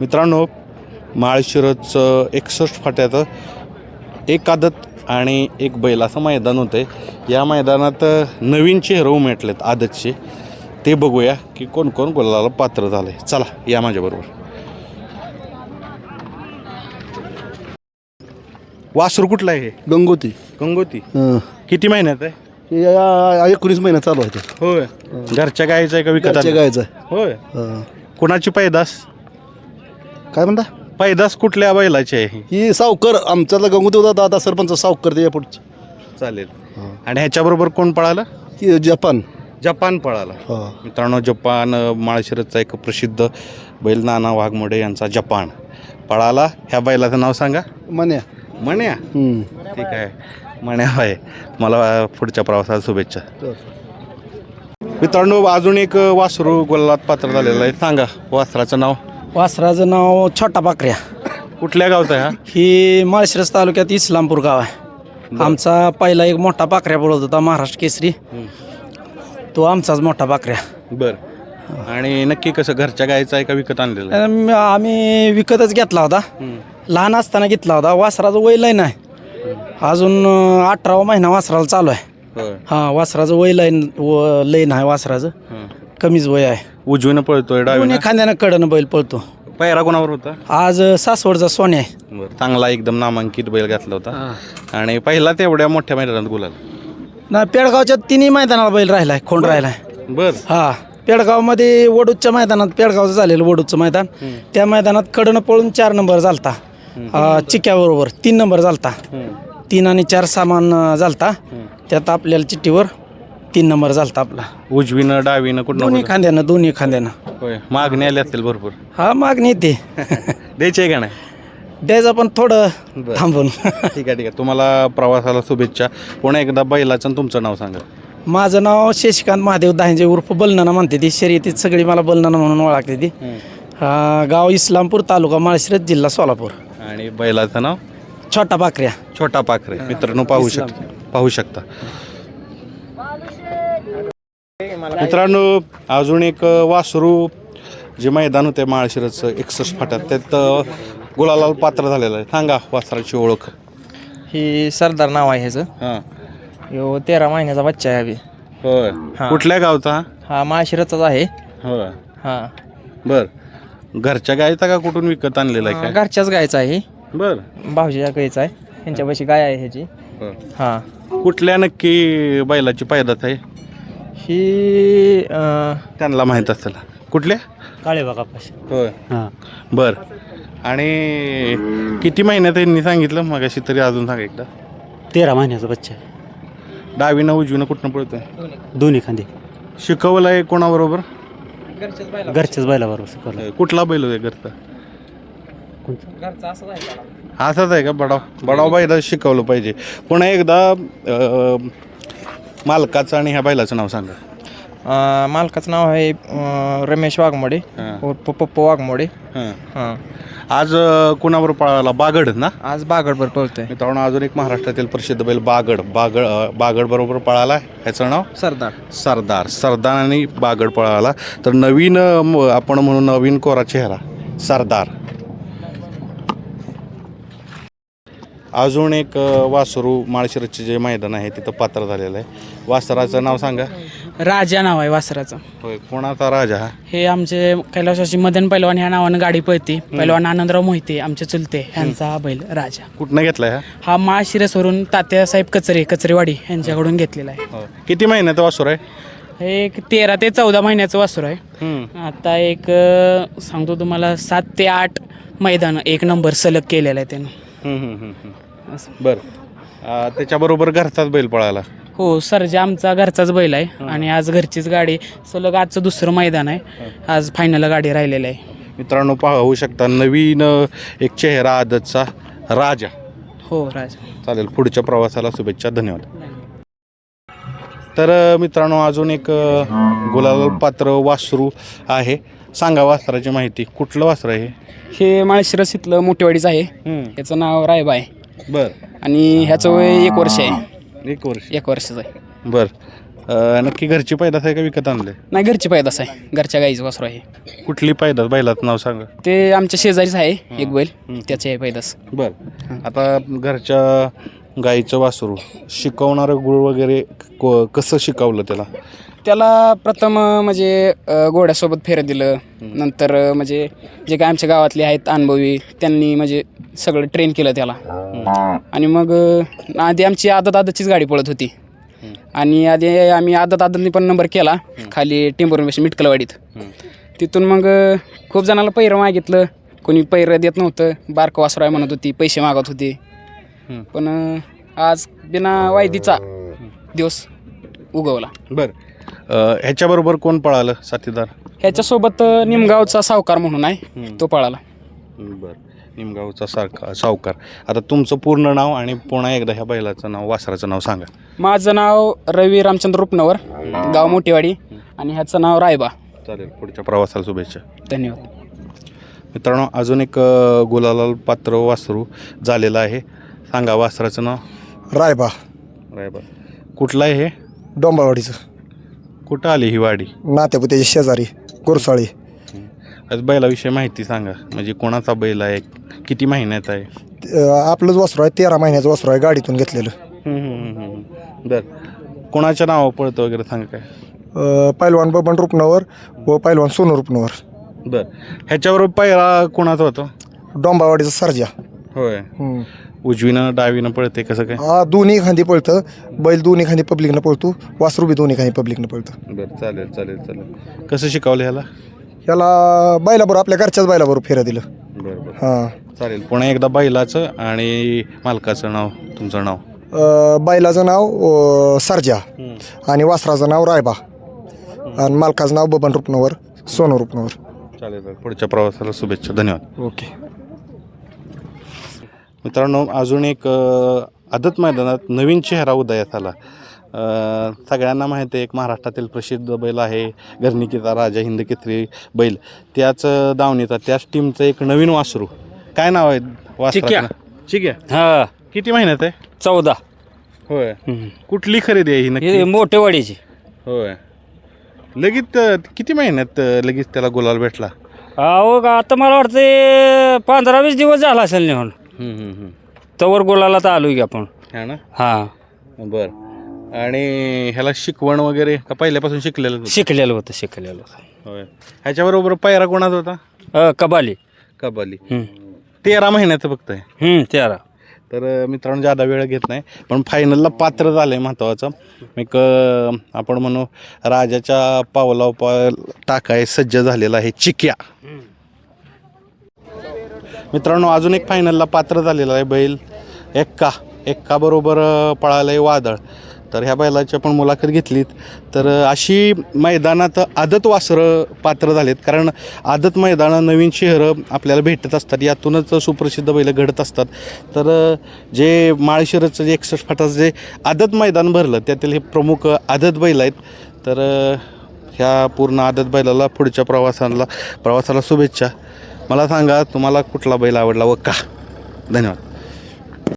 मित्रांनो माळशिरसचं एकसष्ट फाट्याचं एक आदत आणि एक बैल असं मैदान होतं आहे या मैदानात नवीन चेहरे उमेटलेत आदतचे ते बघूया की कोण कोण गोलाला पात्र झालं आहे चला या माझ्याबरोबर वासरू कुठलं आहे हे? गंगोती गंगोती हं. किती महिन्यात आहे हे या- एकोणीस महिना चालू आहे. होय घरच्या गायचं आहे का विकत घरच्या आणलं? गायचं. होय. कुणाची पैदास काय म्हणता? पैदास कुठल्या बैलाची आहे ही? ही सावकर आमच्यातला गंगोती होता दादा सरपंच सावकर ते पुढचं. चालेल. आणि ह्याच्याबरोबर कोण पळालं? की जपान. जपान पळाला. हा. मित्रांनो जपान अ, माळशिरसचा एक प्रसिद्ध बैल नाना वाघमोडे यांचा जपान पळाला. ह्या बैलाचं नाव सांगा. मन्या. मण्या. ठीक आहे. मण्या आहे मला पुढच्या प्रवासाला शुभेच्छा. मित्रांनो अजून एक वासरू गोलात पात्र झालेलं आहे. सांगा वासराचं नाव. वासराचं नाव छोटा पाकऱ्या कुठल्या गावचं आहे हा? ही माळशिरस तालुक्यात इस्लामपूर गाव आहे. आमचा पहिला एक मोठा पाकऱ्या पळत होता महाराष्ट्र केसरी. तो आमचाच मोठा पाकऱ्या बर. आणि नक्की कसं घरच्या गायचं आहे का विकत आणलेलं आहे? आम्ही विकतच घेतला होता. लहान असताना घेतला होता. वासराचं वय लय नाही. अजून अठरावा महिना वासराला चालू आहे. होय. हां वासराचं वय लय व- लय नाही वासराचं. हं. कमीच वय आहे. उजवीनं पळतोय डावीनं? खांद्यानं कडनं बैल पळतो. पायरा कोणावर होता? आज सासवडचा सोन्या आहे. चांगला एकदम नामांकित बैल घातला होता. आणि पहिला तेवढ्या मोठ्या मैदानात गुलाल. ना पेडगावच्या तिन्ही मैदानाला बैल राहिलाय खोंड राहिलाय. बर. हा पेडगावमध्ये वडूच्या मैदानात पेडगावचं झालेलं वडूचं मैदान. त्या मैदानात कडनं पळून चार नंबर झालता. अं, चिक्याबरोबर तीन नंबर झालता. तीन आणि चार सामान अं, झालता. त्यात आपल्याला चिठ्ठीवर तीन नंबर झालता आपला. उजवीनं डावीनं कुठं दोन्ही खांद्यानं दोन्ही खांद्यानं. होय मागणी आली असतील भरपूर. हा मागणी येते. द्यायची आहे का नाही? द्यायचं पण थोडं बरं. थांबून. ठीक आहे ठीक आहे. तुम्हाला प्रवासाला शुभेच्छा. पुन्हा एकदा बैलाचं आणि तुमचं नाव सांगा. माझं नाव शशिकांत महादेव दाहिंजे उर्फ बलनाना म्हणते ती. शर्यतीत सगळी मला बलनाना म्हणून ओळखते ती. गाव इस्लामपूर तालुका माळशिरस जिल्हा सोलापूर. आणि बैलाचं नाव? छोटा पाकऱ्या छोटा पाखरे. मित्रांनो पाहू शकता. पाहू शकता. मित्रांनो अजून एक वासरू जे मैदान होते माळशिरसचं एकसष्ट फाट्यात त्यात गुलालाल पात्र झालेलं आहे. सांगा वासराची ओळख. ही सरदार नाव आहे ह्याचं. हां. तेरा महिन्याचा बच्चा आहे अभि. होय. हां. कुठल्या गावचा? हा माळशिरसचाच आहे. होय. हा. बर. घरच्या गायचा का कुठून विकत आणलेला आहे काय? घरच्याच गायचा आहे बर. भाऊजीच्या गायचा आहे. त्यांच्यापाशी गाय आहे ह्याची. होय. हा. कुठल्या नक्की बैलाची पायदात आहे? ही अं, त्यांना माहीत असेल. कुठल्या? काळे बागापाशी होय. हां. बर. आणि किती महिन्यात त्यांनी सांगितलं? मगाशी तरी अजून सांगा एकदा. तेरा महिन्याचा बच्चा आहे. डावीनं उजवीनं कुठनं पळतोय? दोन्ही खांदे. शिकवलं आहे कोणाबरोबर? घरच्याच बैलाबरोबर शिकवलं कुठला बैल आहे घरचा? घरचा असं आहे असाच आहे का? बडाव बडाव बैला शिकवलं पाहिजे. पुन्हा एकदा अं, मालकाचं आणि ह्या बैलाचं नाव सांगा. अं, मालकाचं नाव आहे अं, रमेश वाघमोडे. उर्फ पप्पू वाघमोडे. हां. हां. आज अं, कुणाबरोबर पळाला? बागड ना? आज बागडभर पळतोय. मित्रांनो अजून एक महाराष्ट्रातील प्रसिद्ध बैल बागड. बागड अं, बागड बरोबर पळाला. ह्याचं नाव? सरदार. सरदार. सरदार आणि बागड पळाला. तर नवीन अं, म- आपण म्हणून नवीन कोरा चेहरा. सरदार. अजून एक वासरू माळशिरसचे जे मैदान आहे तिथं पात्र झालेलं आहे. वासराचं नाव सांगा. राजा नाव आहे वासराचं. होय कोणाचा राजा हा? हे आमचे कैलासवासी मदन पैलवान ह्या नावानं गाडी पळते. पैलवान आनंदराव मोहिते आमचे चुलते ह्यांचा हा बैल राजा. कुठनं घेतलाय हा? हा माळशिरसवरून तात्यासाहेब कचरे कचरेवाडी यांच्याकडून घेतलेला आहे. हो. किती महिन्यात वासर आहे? हे एक तेरा ते चौदा महिन्याचं वासुर आहे. हम्म. आता एक अं, सांगतो तुम्हाला सात ते आठ मैदान एक नंबर सलग केलेला आहे त्यानं. हम्म, हम्म, हम्म, हम्म. बर. अं, त्याच्याबरोबर घरचाच बैल पळाला. हो सरजा आमचा घरचाच बैल आहे आणि आज घरचीच गाडी सलग आजचं दुसरं मैदान आहे. आज फायनल गाडी राहिलेलं आहे. मित्रांनो पाहू शकता नवीन एक चेहरा आदतचा राजा. हो राजा. चालेल पुढच्या प्रवासाला शुभेच्छा धन्यवाद. तर मित्रांनो अजून एक गुलाल पात्र वासरू आहे. सांगा वासराची माहिती. कुठलं वासर आहे हे? माळशिरस इथलं मोठेवाडीचं आहे? याचं नाव रायबा आहे बर. आणि ह्याचं वय एक वर्ष आहे. एक वर्ष. एक वर्षाचं आहे. बर. अ, नक्की घरची पैदास आहे का विकत आणले नाही घरची पैदास आहे. घरच्या गाईचं वासरू आहे. कुठली पैदास? बैलाचं नाव सांगा. ते आमच्या शेजारीच आहे एक बैल. त्याचे आहे पैदास. बर. आता घरच्या गाईचं वासरू शिकवणारं गुळ वगैरे क- कसं शिकवलं त्याला? त्याला प्रथम म्हणजे अं, घोड्यासोबत फेरं दिलं. नंतर अं, म्हणजे जे काय आमच्या गावातले आहेत अनुभवी त्यांनी म्हणजे सगळं ट्रेन केलं त्याला. आणि मग अं, आधी आमची आदत आदतचीच गाडी पळत होती. आणि आधी आम्ही आदत आदतनी पण नंबर केला खाली टेंबुर्णपेक्षा मिटकलवाडीत. तिथून मग अं, खूप जणाला पैरं मागितलं. कोणी पैरं देत नव्हतं. बारकं वासराय म्हणत होती पैसे मागत होते. पण अं, आज बिना वायदीचा दिवस उगवला. बर. ह्याच्याबरोबर कोण पळालं साथीदार? ह्याच्यासोबत निमगावचा सावकार म्हणून आहे. तो पळाला. बर. निमगावचा सारखा सावकार. आता तुमचं पूर्ण नाव आणि पुन्हा एकदा ह्या बैलाचं नाव वासराचं नाव सांगा. माझं नाव रवी रामचंद्र रुपनवर गाव मोठेवाडी. आणि ह्याचं नाव रायबा. चालेल पुढच्या प्रवासाला शुभेच्छा. धन्यवाद. मित्रांनो अजून एक अ, गुलालाल पात्र वासरू झालेलं आहे. सांगा वासराचं नाव? रायबा. रायबा. कुठलं आहे हे? डोंबावाडीचं. कुठं आली ही वाडी? नात्यापुत्याच्या शेजारी गुरसाळी आज बैलाविषयी माहिती सांगा. म्हणजे कोणाचा बैल आहे? किती महिन्यात आहे? अं, आपलंच वस्त्र आहे तेरा महिन्याचं वस्त्र आहे गाडीतून घेतलेलं. बर. कोणाच्या नावावर पळतं वगैरे सांगा काय? अं, पैलवान बबन रुपनवर व पैलवान सोनू रुपनवर. बर. ह्याच्याबरोबर पहिला कोणाचा होतो? डोंबावाडीचा सर्जा. होय. हम्म. उजवीनं डावीनं पळते कसं काय? हा दोन्ही खांदी पळतं. बैल दोन्ही खांदी पब्लिकनं पळतो. वासरू बी दोन्ही खांदी पब्लिकनं पळतं. बरं चालेल चालेल चालेल. कसं शिकवलं ह्याला? याला बैलाबरोबर आपल्या घरच्याच बैलाबरोबर फेऱ्या दिलं. बरं बरं. हां. चालेल पुन्हा एकदा बैलाचं आणि मालकाचं नाव तुमचं नाव. अं, बैलाचं नाव अं, सर्जा. आणि वासराचं नाव रायबा. आणि मालकाचं नाव बबन रुपनवर सोनू रुपनवर. चालेल चालेल. पुढच्या प्रवासाला शुभेच्छा. धन्यवाद. ओके. मित्रांनो अजून एक आदत मैदानात नवीन चेहरा उदयास आला. सगळ्यांना माहिती आहे एक महाराष्ट्रातील प्रसिद्ध बैल आहे गर्निकीचा राजा हिंद केसरी बैल. त्याच दावणीचा त्याच टीमचं एक नवीन वासरू. काय नाव आहे वासराचं? ठीक आहे हा. किती महिन्यात आहे? चौदा. होय. कुठली खरेदी आहे ही हे नक्की मोठेवाडीची होय. लगेच अ, किती महिन्यात अ, लगेच त्याला गुलाल भेटला? अहो का आता मला वाटते पंधरा वीस दिवस झाला असेल हम्म. तवर गोलाला तर आलोय की आपण. हा ना? हा. बर. आणि ह्याला शिकवण वगैरे का पहिल्यापासून शिकलेलं होतं? शिकलेलं होतं शिकलेलं होतं. होय. ह्याच्याबरोबर पायरा कोणाचा होता? अ, कबाली. कबाली. हम्म. तेरा महिन्याचं फक्त आहे. हम्म, तेरा. तर अ, मित्रांनो जादा वेळ घेत नाही पण फायनलला पात्र झालं आहे महत्त्वाचं एक अ, आपण म्हणू राजाच्या पावला पाव टाकाय सज्ज झालेला आहे चिक्या. मित्रांनो अजून एक फायनलला पात्र झालेला आहे बैल. एक्का. एक्काबरोबर पळालं आहे वादळ. तर ह्या बैलाची आपण मुलाखत घेतलीत. तर अशी मैदानात आदत वासरं पात्र झालेत. कारण आदत मैदानं नवीन शहरं आपल्याला भेटत असतात. यातूनच सुप्रसिद्ध बैल घडत असतात. तर जे माळशिरचं जे एकसष्ट फाटाचं जे आदत मैदान भरलं त्यातील हे प्रमुख आदत बैल आहेत. तर ह्या पूर्ण आदत बैलाला पुढच्या प्रवासाला प्रवासाला शुभेच्छा. मला सांगा तुम्हाला कुठला बैल आवडला व का? धन्यवाद.